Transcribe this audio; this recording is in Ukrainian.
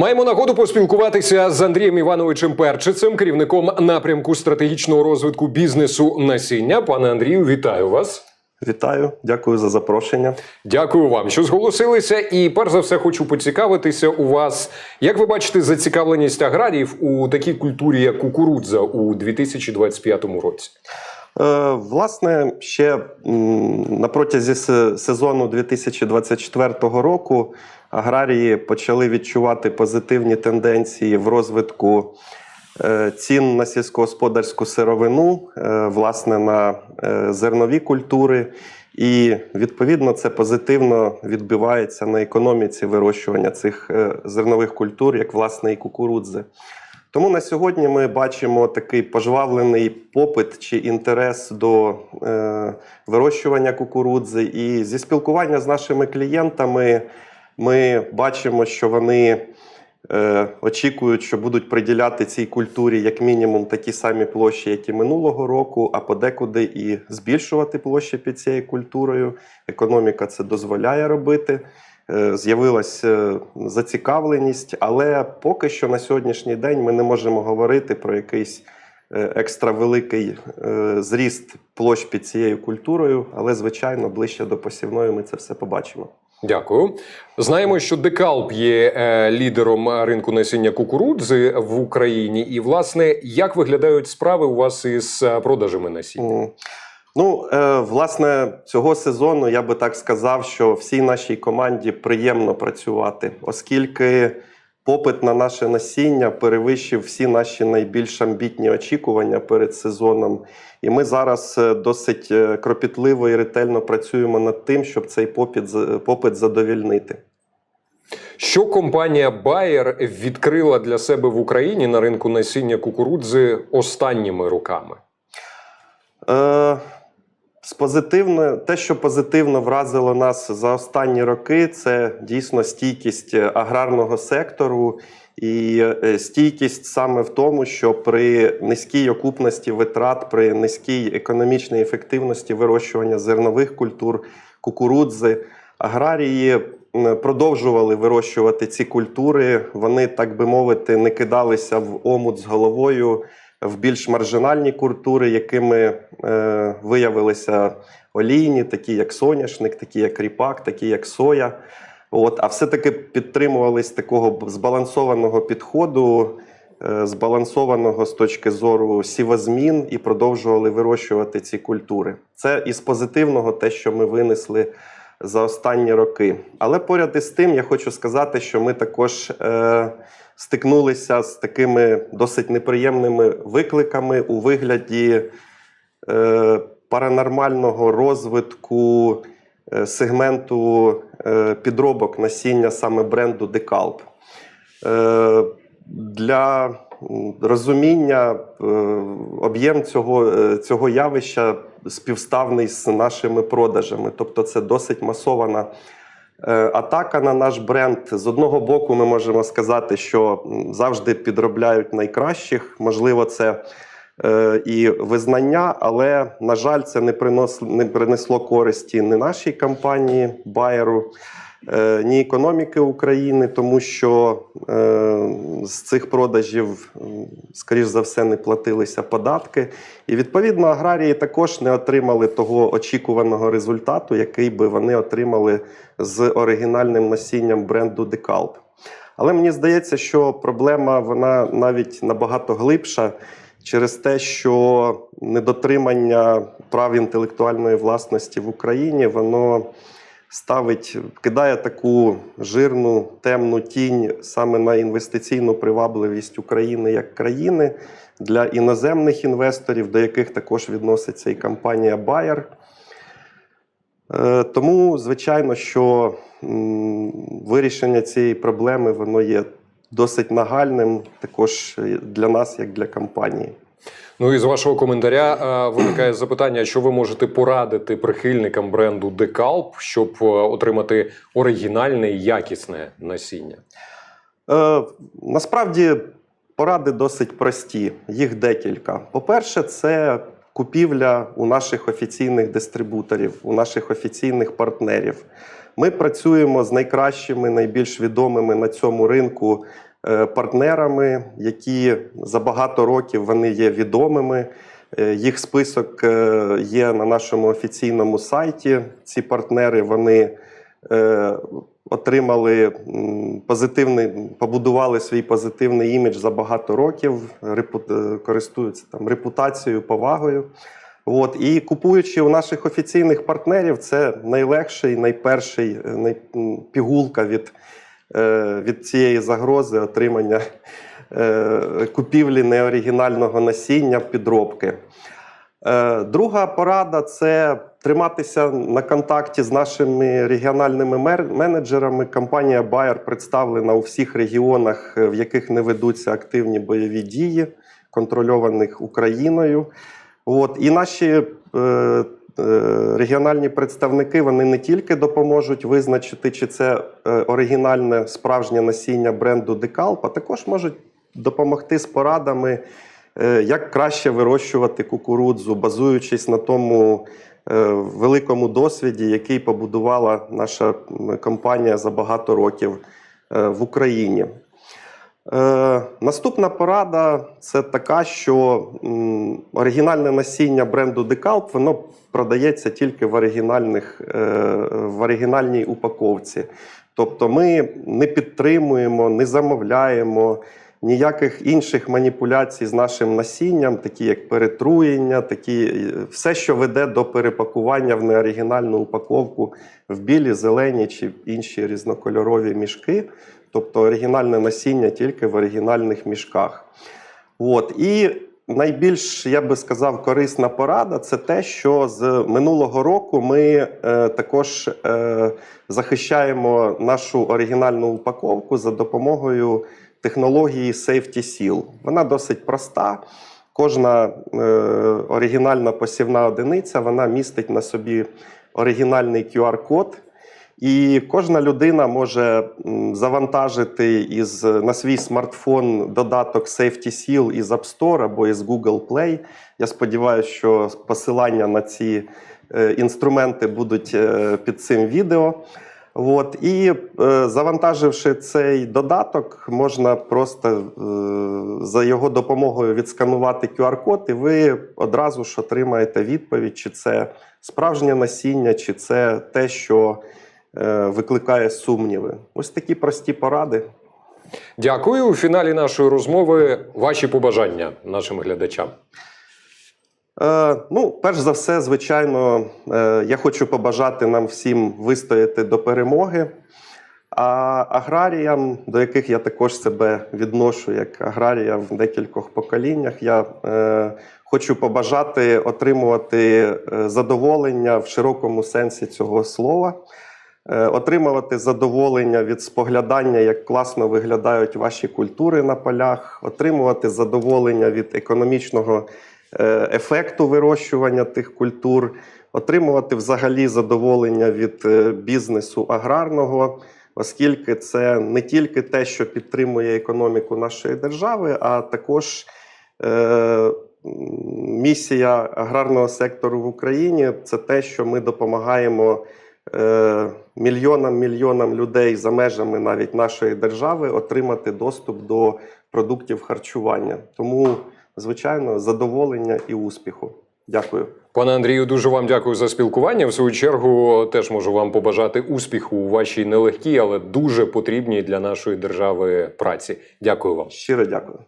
Маємо нагоду поспілкуватися з Андрієм Івановичем Перчицем, керівником напрямку стратегічного розвитку бізнесу насіння. Пане Андрію, вітаю вас. Вітаю, дякую за запрошення. Дякую вам, що зголосилися. І перш за все хочу поцікавитися у вас, як ви бачите зацікавленість аграріїв у такій культурі, як кукурудза у 2025 році. Е, власне, ще на протязі се- сезону 2024 року аграрії почали відчувати позитивні тенденції в розвитку е, цін на сільськогосподарську сировину, е, власне, на е, зернові культури. І відповідно це позитивно відбивається на економіці вирощування цих зернових культур, як власне і кукурудзи. Тому на сьогодні ми бачимо такий пожвавлений попит чи інтерес до е, вирощування кукурудзи. І зі спілкування з нашими клієнтами ми бачимо, що вони е, очікують, що будуть приділяти цій культурі як мінімум такі самі площі, як і минулого року, а подекуди і збільшувати площі під цією культурою. Економіка це дозволяє робити. Е, З'явилася зацікавленість, але поки що на сьогоднішній день ми не можемо говорити про якийсь е, екстравеликий е, зріст площ під цією культурою, але звичайно ближче до посівної ми це все побачимо. Дякую. Знаємо, що Декалп є е, лідером ринку насіння кукурудзи в Україні. І, власне, як виглядають справи у вас із е, продажами насіння? Ну, е, власне, цього сезону я би так сказав, що всій нашій команді приємно працювати, оскільки попит на наше насіння перевищив всі наші найбільш амбітні очікування перед сезоном. І ми зараз е, досить е, кропітливо і ретельно працюємо над тим, щоб цей попит, попит задовільнити. Що компанія Bayer відкрила для себе в Україні на ринку насіння кукурудзи останніми роками? Е, з позитивно, те, що позитивно вразило нас за останні роки, це дійсно стійкість е, аграрного сектору і е, стійкість саме в тому, що при низькій окупності витрат, при низькій економічній ефективності вирощування зернових культур, кукурудзи, аграрії продовжували вирощувати ці культури. Вони, так би мовити, не кидалися в омут з головою в більш маржинальні культури, якими е, виявилися олійні, такі як соняшник, такі як ріпак, такі як соя. От, а все-таки підтримувались такого збалансованого підходу, е, збалансованого з точки зору сівозмін і продовжували вирощувати ці культури. Це із позитивного те, що ми винесли за останні роки. Але поряд із тим, я хочу сказати, що ми також е, стикнулися з такими досить неприємними викликами у вигляді е, паранормального розвитку е, сегменту е, підробок насіння саме бренду Декалп. Е, для розуміння е, об'єм цього, е, цього явища співставний з нашими продажами. Тобто, це досить масована е, атака на наш бренд. З одного боку, ми можемо сказати, що завжди підробляють найкращих. Можливо, це е, і визнання, але на жаль, це не принесло користі не нашій компанії Байеру, ні економіки України, тому що е, з цих продажів, скоріш за все, не платилися податки. І відповідно аграрії також не отримали того очікуваного результату, який би вони отримали з оригінальним насінням бренду Декалп. Але мені здається, що проблема вона навіть набагато глибша через те, що недотримання прав інтелектуальної власності в Україні воно ставить, кидає таку жирну темну тінь саме на інвестиційну привабливість України як країни для іноземних інвесторів, до яких також відноситься і компанія Bayer. Е, Тому, звичайно, що вирішення цієї проблеми воно є досить нагальним також для нас, як для компанії. Ну і з вашого коментаря е, виникає запитання, що ви можете порадити прихильникам бренду Декалп, щоб е, отримати оригінальне і якісне насіння. Е, насправді поради досить прості, їх декілька. По-перше, це купівля у наших офіційних дистрибуторів, у наших офіційних партнерів. Ми працюємо з найкращими, найбільш відомими на цьому ринку партнерами, які за багато років вони є відомими. Е, Їх список е, є на нашому офіційному сайті. Ці партнери вони е, отримали позитивний, побудували свій позитивний імідж за багато років, е, користуються там репутацією, повагою. От, і купуючи у наших офіційних партнерів, це найлегший, найперший е, най, пігулка від, е, від цієї загрози отримання е, купівлі неоригінального насіння підробки. Е, Друга порада це триматися на контакті з нашими регіональними менеджерами. Компанія Bayer представлена у всіх регіонах, е, в яких не ведуться активні бойові дії, контрольованих Україною. От і наші е, е, регіональні представники вони не тільки допоможуть визначити, чи це е, оригінальне справжнє насіння бренду Декалп, а також можуть допомогти з порадами, е, як краще вирощувати кукурудзу, базуючись на тому е, великому досвіді, який побудувала наша компанія за багато років е, в Україні. Е, наступна порада це така, що м, оригінальне насіння бренду Decalp воно продається тільки в, оригінальних, е, в оригінальній упаковці. Тобто ми не підтримуємо, не замовляємо ніяких інших маніпуляцій з нашим насінням, такі як перетруєння, такі, е, все, що веде до перепакування в неоригінальну упаковку в білі, зелені чи інші різнокольорові мішки. Тобто оригінальне насіння тільки в оригінальних мішках. От. І найбільш, я би сказав, корисна порада це те, що з минулого року ми е, також е, захищаємо нашу оригінальну упаковку за допомогою технології Safety Seal. Вона досить проста. Кожна е, оригінальна посівна одиниця вона містить на собі оригінальний QR-код. І кожна людина може завантажити із, на свій смартфон додаток Safety Seal із App Store або із Google Play. Я сподіваюся, що посилання на ці е, інструменти будуть е, під цим відео. От, і е, завантаживши цей додаток, можна просто за його допомогою відсканувати QR-код, і ви одразу ж отримаєте відповідь, чи це справжнє насіння, чи це те, що викликає сумніви. Ось такі прості поради. Дякую. У фіналі нашої розмови ваші побажання нашим глядачам. Е, ну, перш за все, звичайно, е, я хочу побажати нам всім вистояти до перемоги. А аграріям, до яких я також себе відношу як аграрія в декількох поколіннях, я е, хочу побажати отримувати е, задоволення в широкому сенсі цього слова, е, отримувати задоволення від споглядання, як класно виглядають ваші культури на полях, отримувати задоволення від економічного е, ефекту вирощування тих культур, отримувати взагалі задоволення від е, бізнесу аграрного, оскільки це не тільки те, що підтримує економіку нашої держави, а також е, місія аграрного сектору в Україні це те, що ми допомагаємо. Е, Мільйонам мільйонам людей за межами навіть нашої держави отримати доступ до продуктів харчування. Тому, звичайно, задоволення і успіху. Дякую. Пане Андрію, дуже вам дякую за спілкування. В свою чергу теж можу вам побажати успіху у вашій нелегкій, але дуже потрібній для нашої держави праці. Дякую вам. Щиро дякую.